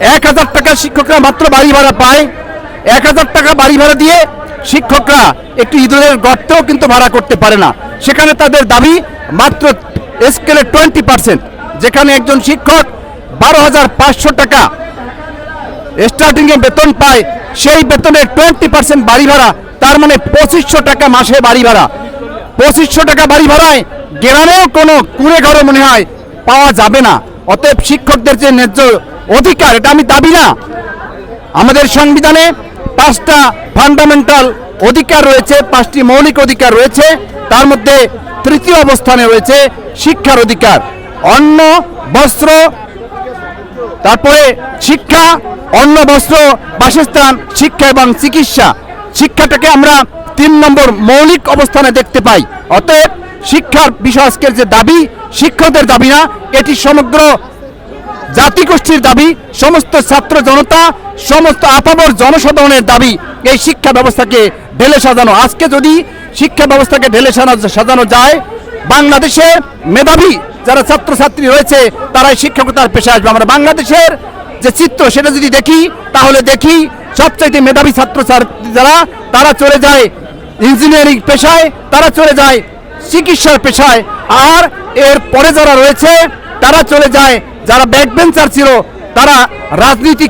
এক হাজার টাকা শিক্ষকরা মাত্র বাড়ি ভাড়া পায়। এক হাজার টাকা বাড়ি ভাড়া দিয়ে শিক্ষকরা একটু ইঁদুরের গর্তেও কিন্তু ভাড়া করতে পারে না। সেখানে তাদের দাবি, মাত্র স্কেলে টোয়েন্টি পার্সেন্ট, যেখানে একজন শিক্ষক বারো হাজার পাঁচশো টাকা স্টার্টিং এ বেতন পায়, সেই বেতনের টোয়েন্টি পার্সেন্ট বাড়ি ভাড়া, তার মানে পঁচিশশো টাকা মাসে বাড়ি ভাড়া। পঁচিশশো টাকা বাড়ি ভাড়ায় গ্রামেও কোনো কুড়ে ঘরে মনে হয় পাওয়া যাবে না। অতএব শিক্ষকদের যে ন্যায্য অধিকার, এটা আমি দাবি না। আমাদের সংবিধানে পাঁচটা ফান্ডামেন্টাল অধিকার রয়েছে, পাঁচটি মৌলিক অধিকার রয়েছে, তার মধ্যে তৃতীয় অবস্থানে রয়েছে শিক্ষার অধিকার। অন্ন, বস্ত্র, তারপরে শিক্ষা, অন্ন, বস্ত্র, বাসস্থান, শিক্ষা এবং চিকিৎসা। শিক্ষাটাকে আমরা তিন নম্বর মৌলিক অবস্থানে দেখতে পাই। অতএব শিক্ষার বিষয় আজকের যে দাবি, শিক্ষকদের দাবি না, এটি সমগ্র জাতিগোষ্ঠীর দাবি, সমস্ত ছাত্র জনতা, সমস্ত আপামর জনসাধারণের দাবি, এই শিক্ষা ব্যবস্থাকে ঢেলে সাজানো। আজকে যদি শিক্ষা ব্যবস্থাকে ঢেলে সাজানো যায়, বাংলাদেশে মেধাবী যারা ছাত্রছাত্রী রয়েছে, তারাই শিক্ষকতার পেশায় আসবে। আমরা বাংলাদেশের যে চিত্র, সেটা যদি দেখি, তাহলে দেখি সবচাইতে মেধাবী ছাত্রছাত্রী যারা, তারা চলে যায় ইঞ্জিনিয়ারিং পেশায়, তারা চলে যায় চিকিৎসার পেশায়। আর এর পরে যারা রয়েছে, তারা চলে যায়। যারা ব্যাকবেঞ্চার ছিল, তারা রাজনীতি